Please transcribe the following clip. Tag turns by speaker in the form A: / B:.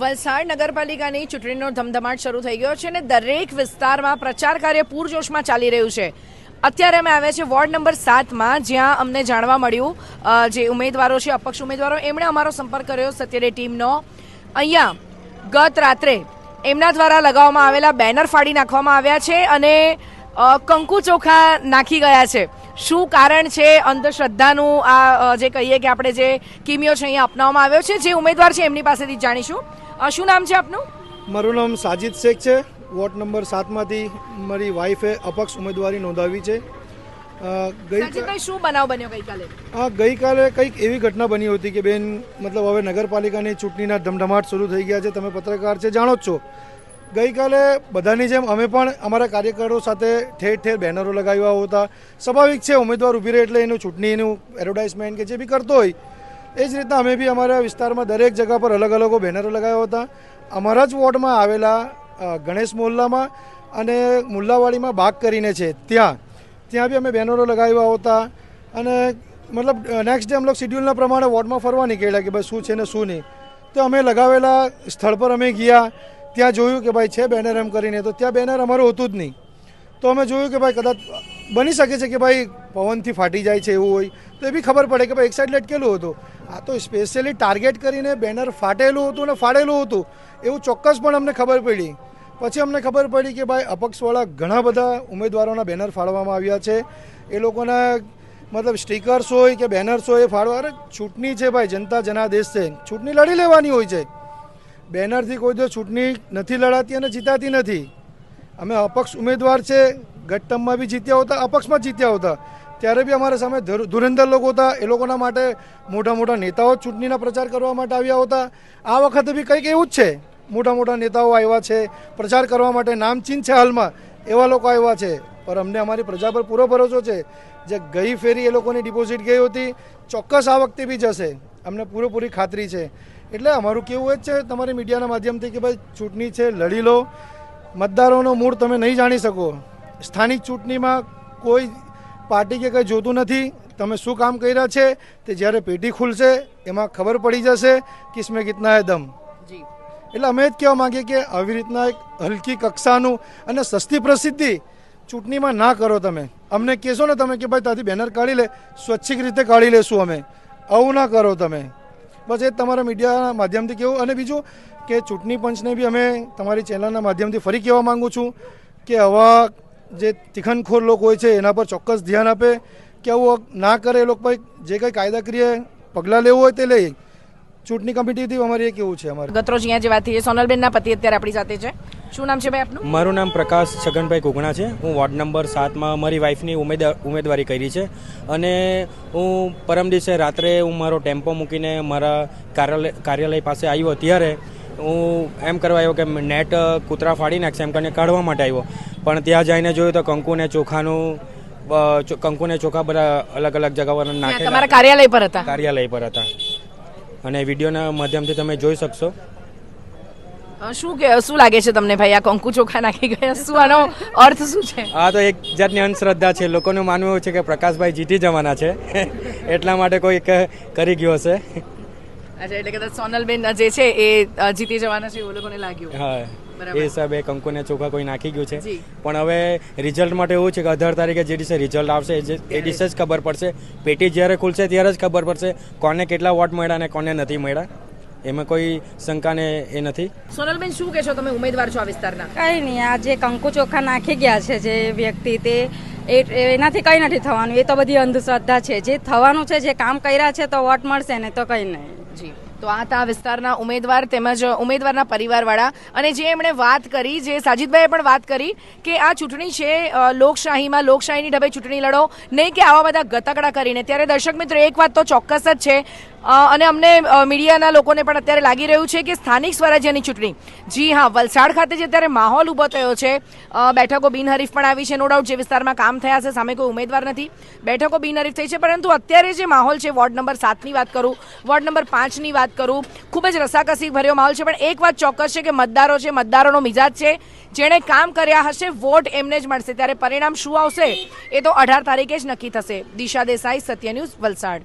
A: વલસાડ નગરપાલિકાની ચૂંટણીનો ધમધમાટ શરૂ થઈ ગયો છે અને દરેક વિસ્તારમાં પ્રચાર કાર્ય પૂરજોશમાં ચાલી રહ્યું છે. અત્યારે અમે આવ્યા છે વોર્ડ નંબર સાતમાં, જ્યાં અમને જાણવા મળ્યું જે ઉમેદવારો છે, અપક્ષ ઉમેદવારો, એમણે અમારો સંપર્ક કર્યો સત્યડે ટીમનો. અહીંયા ગત રાત્રે એમના દ્વારા લગાવવામાં આવેલા બેનર ફાડી નાખવામાં આવ્યા છે અને કંકુ ચોખા નાખી ગયા છે. શું કારણ છે અંધશ્રદ્ધાનું આ જે કહીએ કે આપણે જે કિમિયો છે અહીંયા અપનાવવામાં આવ્યો છે, જે ઉમેદવાર છે એમની પાસેથી જાણીશું. શું નામ છે આપનું?
B: મારું નામ સાજિદ શેખ છે. વોર્ડ નંબર સાતમાંથી મારી વાઈફે અપક્ષ ઉમેદવારી નોંધાવી છે. અ,
A: શું બનાવ બન્યો ગઈકાલે?
B: આ ગઈકાલે કંઈક એવી ઘટના બની હતી કે બેન મતલબ હવે નગરપાલિકાની ચૂંટણીના ધમધમાટ શરૂ થઈ ગયા છે. તમે પત્રકાર છે જાણો જ છો. ગઈકાલે બધાની જેમ અમે પણ અમારા કાર્યકરો સાથે ઠેર ઠેર બેનરો લગાવ્યા હતા. સ્વાભાવિક છે ઉમેદવાર ઊભી રહે એટલે એનું ચૂંટણીનું એડવર્ટાઇઝમેન્ટ કે જે બી કરતો હોય એ જ રીતના અમે બી અમારા વિસ્તારમાં દરેક જગા પર અલગ અલગ બેનરો લગાવ્યા હતા. અમારા જ વોર્ડમાં આવેલા ગણેશ મોહલ્લામાં અને મુલ્લાવાડીમાં બાગ કરીને છે, ત્યાં. ત્યાં બી અમે બેનરો લગાવ્યા હતા અને મતલબ નેક્સ્ટ ડે અમે શિડ્યુલના પ્રમાણે વોર્ડમાં ફરવા નીકળ્યા કે ભાઈ શું છે ને શું નહીં. તો અમે લગાવેલા સ્થળ પર અમે ગયા. ત્યાં જોયું કે ભાઈ છે બેનર એમ કરીને. તો ત્યાં બેનર અમારું હોતું જ નહીં. તો અમે જોયું કે ભાઈ કદાચ બની શકે છે કે ભાઈ પવનથી ફાટી જાય છે એવું હોય. તો એ બી ખબર પડે કે ભાઈ એક સાઈડ લટકેલું હતું. આ તો સ્પેશિયલી ટાર્ગેટ કરીને બેનર ફાટેલું હતું ને ફાડેલું હતું, એવું ચોક્કસ પણ અમને ખબર પડી. પછી અમને ખબર પડી કે ભાઈ, અપક્ષવાળા ઘણા બધા ઉમેદવારોના બેનર ફાડવામાં આવ્યા છે. એ લોકોના મતલબ સ્ટીકર્સ હોય કે બેનર્સ હોય એ ફાડવા. અરે, ચૂંટણી છે ભાઈ, જનતા જનાદેશ છે. ચૂંટણી લડી લેવાની હોય છે. બેનરથી કોઈ દિવસ ચૂંટણી નથી લડાતી અને જીતાતી નથી. અમે અપક્ષ ઉમેદવાર છે. ગત ટર્મમાં બી જીત્યા હોતા, અપક્ષમાં જીત્યા હતા. ત્યારે બી અમારા સામે ધુર- ધુરંધર લોકો હતા. એ લોકોના માટે મોટા મોટા નેતાઓ ચૂંટણીના પ્રચાર કરવા માટે આવ્યા હતા. આ વખતે બી કંઈક એવું જ છે. મોટા મોટા નેતાઓ આવ્યા છે. પ્રચાર કરવા માટે નામચીન છે હાલમાં. એવા લોકો આવ્યા છે. પણ અમને અમારી પ્રજા પર પૂરો ભરોસો છે. જે ગઈ ફેરી એ લોકોની ડિપોઝિટ ગઈ હતી, ચોક્કસ આ વખતે બી જશે. અમને પૂરેપૂરી ખાતરી છે. એટલે અમારું કેવું એ જ છે તમારી મીડિયાના માધ્યમથી કે ભાઈ, ચૂંટણી છે, લડી લો. મતદારોનો મૂળ તમે નહીં જાણી શકો. સ્થાનિક ચૂંટણીમાં કોઈ પાર્ટી કે કંઈ જોતું નથી તમે શું કામ કર્યા છે તે જ્યારે પેટી ખુલશે એમાં ખબર પડી જશે કિસમે કિતના હે દમ.
A: જી.
B: એટલે અમે જ કહેવા માંગીએ કે આવી રીતના એક હલકી કક્ષાનું અને સસ્તી પ્રસિદ્ધિ ચૂંટણીમાં ના કરો તમે. અમને કહેશો ને તમે કે ભાઈ ત્યાંથી બેનર કાઢી લે સ્વચ્છિક રીતે કાઢી લેશું અમે. આવું ના કરો તમે. બસ એ તમારા મીડિયાના માધ્યમથી કહેવું. અને બીજું કે ચૂંટણી પંચને બી અમે તમારી ચેનલના માધ્યમથી ફરી કહેવા માગું છું કે આવા જે તિખનખોર લોકો હોય છે એના પર ચોક્કસ ધ્યાન આપે. કે આવું ના કરે એ લોકો જે કંઈ કાયદાકીય પગલાં લેવું હોય તે લઈ ચૂંટણી કમિટીથી અમારે એ કેવું છે અમારે.
A: ગતરોજ અહીંયા જે વાત થઈ છે સોનલબેનના પતિ અત્યારે આપણી સાથે છે. શું નામ છે ભાઈ આપનું?
C: મારું નામ પ્રકાશ છગનભાઈ કુગણા છે. હું વોર્ડ નંબર સાતમાં મારી વાઈફની ઉમેદવાર ઉમેદવારી કરી છે. અને હું પરમ દિવસે રાત્રે હું મારો ટેમ્પો મૂકીને મારા કાર્યાલય કાર્યાલય પાસે આવ્યો. ત્યારે હું એમ કરવા આવ્યો કે નેટ કૂતરા ફાડી નાખશે એમ કરીને કાઢવા માટે આવ્યો. પણ ત્યાં જઈને જોયું તો કંકુ ને ચોખાનું કંકુ ને ચોખા બધા અલગ અલગ જગા પર નાખે
A: તમારા કાર્યાલય પર હતા?
C: કાર્યાલય પર હતા. અને વિડીયોના માધ્યમથી તમે જોઈ શકશો.
A: શું કે શું લાગે છે તમને ભાઈ? આ કંકુ ચોખા નાખી ગયા? શું આનો અર્થ શું છે?
C: આ તો એક જાતની અંધશ્રદ્ધા છે. લોકોનું માનવું એવું છે કે પ્રકાશભાઈ જીતી જવાના છે. એટલા માટે કોઈ કરી ગયો હશે.
A: અચ્છા એટલે કદાચ સોનલબેન જે છે એ જીતી જવાના છે એવું લોકોને લાગ્યું.
C: હા. એ હિસાબે કંકુને ચોખા કોઈ નાખી ગયું છે. પણ હવે રિઝલ્ટ માટે એવું છે કે અઢાર તારીખે જે દિવસે રિઝલ્ટ આવશે એ એ દિવસે જ ખબર પડશે. પેટી જ્યારે ખુલશે ત્યારે જ ખબર પડશે કોને કેટલા વોટ મળ્યા અને કોને નથી મળ્યા. એમાં કોઈ શંકાને એ નથી.
A: સોનલબેન શું કહેશો તમે? ઉમેદવાર છો આ વિસ્તારના.
D: કઈ નહીં આ જે કંકુ ચોખા નાખી ગયા છે જે વ્યક્તિ તે એ એનાથી કઈ નથી થવાનું. એ તો બધી અંધશ્રદ્ધા છે. જે થવાનું છે જે કામ કર્યા છે તો વોટ મળશે ને તો કઈ નહીં.
A: જી. તો આ તા વિસ્તારના ઉમેદવાર તેમજ ઉમેદવારના પરિવારવાળા. અને જે એમણે વાત કરી, જે સાજીદભાઈએ પણ વાત કરી કે આ ચૂંટણી છે લોકશાહીમાં, લોકશાહીની ઢબે ચૂંટણી લડો, નહીં કે આવા બધા ગતકડા કરીને. ત્યારે દર્શક મિત્રો, એક વાત તો ચોક્કસ જ છે. અને અમને મીડિયાના લોકોને પણ અત્યારે લાગી રહ્યું છે કે સ્થાનિક સ્વરાજ્યની ચૂંટણી. જી હા, વલસાડ ખાતે જે અત્યારે માહોલ ઊભો થયો છે બેઠકો બિનહરીફ પણ આવી છે. નો ડાઉટ જે વિસ્તારમાં કામ થયા છે, સામે કોઈ ઉમેદવાર નથી. બેઠકો બિનહરીફ થઈ છે, પરંતુ અત્યારે જે માહોલ છે, વોર્ડ નંબર સાતની વાત કરું, વોર્ડ નંબર પાંચની વાત કરું, ખૂબ જ રસાકસી ભર્યો માહોલ છે. પણ એક વાત ચોક્કસ છે કે મતદારો છે, મતદારોનો મિજાજ છે. જેણે કામ કર્યા હશે, વોટ એમને જ મળશે. ત્યારે પરિણામ શું આવશે, એ તો અઢાર તારીખે જ નક્કી થશે. દિશા દેસાઈ, સત્ય ન્યૂઝ, વલસાડ.